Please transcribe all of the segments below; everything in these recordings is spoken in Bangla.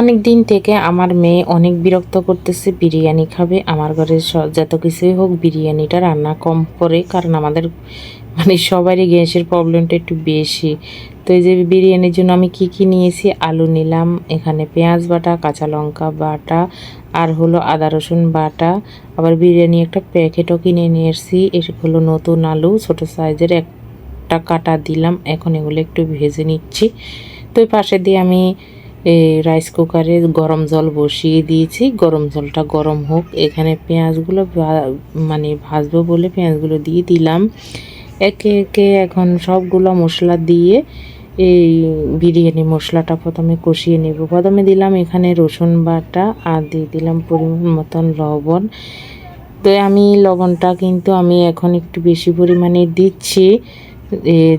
অনেক দিন থেকে আমার মেয়ে অনেক বিরক্ত করতেছে, বিরিয়ানি খাবে। আমার ঘরে যত কিছুই হোক বিরিয়ানিটা রান্না কম করে, কারণ আমাদের মানে সবারই গ্যাসের প্রবলেমটা একটু বেশি। তো এই যে বিরিয়ানির জন্য আমি কি কি নিয়েছি? আলু নিলাম, এখানে পেঁয়াজ বাটা, কাঁচা লঙ্কা বাটা, আর হলো আদা রসুন বাটা। আবার বিরিয়ানি একটা প্যাকেটও কিনে নিয়ে এসেছি হলো নতুন আলু, ছোট সাইজের একটা কাটা দিলাম, এখন এগুলো একটু ভেজে নিচ্ছি। তো পাশে দিয়ে আমি এই রাইস কুকারে গরম জল বসিয়ে দিয়েছি। গরম জলটা গরম হোক। এখানে পেঁয়াজগুলো মানে ভাজবো বলে পেঁয়াজগুলো দিয়ে দিলাম। একে একে এখন সবগুলো মশলা দিয়ে এই বিরিয়ানি মশলাটা প্রথমে কষিয়ে নেব। প্রথমে দিলাম এখানে রসুন বাটা আর দিয়ে দিলাম পরিমাণ মতন লবণ। তো আমি লবণটা কিন্তু আমি এখন একটু বেশি পরিমাণে দিচ্ছি।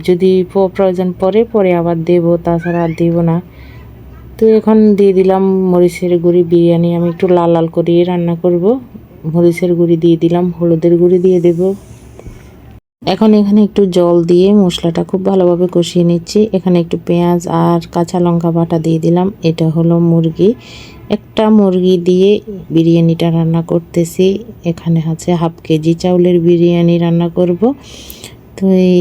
যদি প্রয়োজন পরে পরে আবার দেবো, তাছাড়া আর দেবো না। তো এখন দিয়ে দিলাম মরিচের গুঁড়ি, বিরিয়ানি। আমি একটু লাল লাল করিয়ে রান্না করব। মরিচের গুঁড়ি দিয়ে দিলাম, হলুদের গুঁড়ি দিয়ে দেব। এখন এখানে একটু জল দিয়ে মশলাটা খুব ভালোভাবে কষিয়ে নিচ্ছি। এখানে একটু পেঁয়াজ আর কাঁচা লঙ্কা বাটা দিয়ে দিলাম। এটা হলো মুরগি। একটা মুরগি দিয়ে বিরিয়ানিটা রান্না করতেছি। এখানে আছে হাফ কেজি চাউলের বিরিয়ানি রান্না করব। তো এই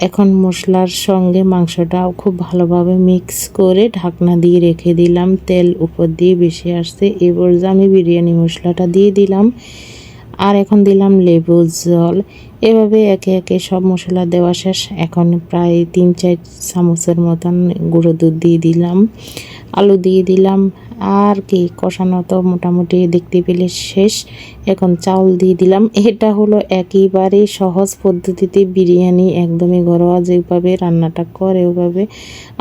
এখন মশলার সঙ্গে মাংসটাও খুব ভালোভাবে মিক্স করে ঢাকনা দিয়ে রেখে দিলাম। তেল উপর দিয়ে বেশি আসছে। এবার যে আমি বিরিয়ানি মশলাটা দিয়ে দিলাম। আর এখন দিলাম লেবু, জল। এভাবে একে একে সব মশলা দেওয়া শেষ। এখন প্রায় তিন চার চামচের মতন গুঁড়ো দুধ দিয়ে দিলাম, আলু দিয়ে দিলাম, আর কি কষানো তো মোটামুটি দেখতে পেলে শেষ। এখন চাউল দিয়ে দিলাম। এটা হলো একেবারে সহজ পদ্ধতিতে বিরিয়ানি একদমই ঘরোয়া যেভাবে রান্নাটা করে ওভাবে।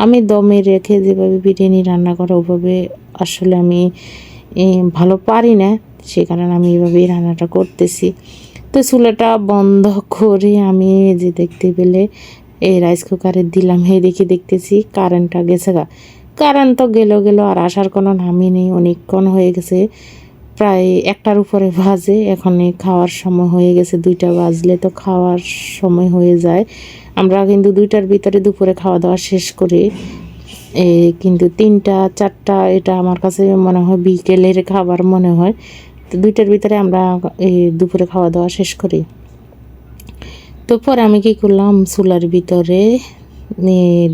আমি দমে রেখে যেভাবে বিরিয়ানি রান্না করে ওভাবে আসলে আমি ভালো পারি না। সে কারণে আমি এভাবেই রান্নাটা করতেছি। তো চুলাটা বন্ধ করে আমি যে দেখতে পেলে এই রাইস কুকারে দিলাম। হে দেখি দেখতেছি কারেন্টটা গেছে গা। কারেন্ট তো গেল গেল আর আসার কোনো নামই নেই। অনেকক্ষণ হয়ে গেছে। প্রায় একটার উপরে বাজে। এখন খাওয়ার সময় হয়ে গেছে। দুইটা বাজলে তো খাওয়ার সময় হয়ে যায়। আমরা কিন্তু দুইটার ভিতরে দুপুরে খাওয়া দাওয়া শেষ করি। কিন্তু তিনটা, চারটা এটা আমার কাছে মনে হয় বিকেলের খাবার মনে হয়। তো দুইটার ভিতরে আমরা এই দুপুরে খাওয়া দাওয়া শেষ করি। তো পরে আমি কি করলাম? চুলার ভিতরে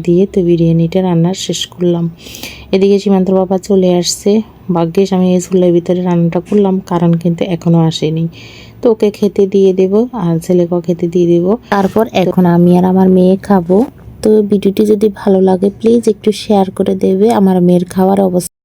দিয়ে তো বিরিয়ানিটা রান্না শেষ করলাম। এদিকে সীমান্ত বাবা চলে আসছে। ভাগ্যিস আমি এই চুলার ভিতরে রান্নাটা করলাম, কারণ কিন্তু এখনও আসেনি। তো ওকে খেতে দিয়ে দেব, আর ছেলেকেও খেতে দিয়ে দেব। তারপর এখন আমি আর আমার মেয়ে খাব। তো ভিডিওটি যদি ভালো লাগে প্লিজ একটু শেয়ার করে দেবে। আমার মেয়ের খাওয়ার অবস্থা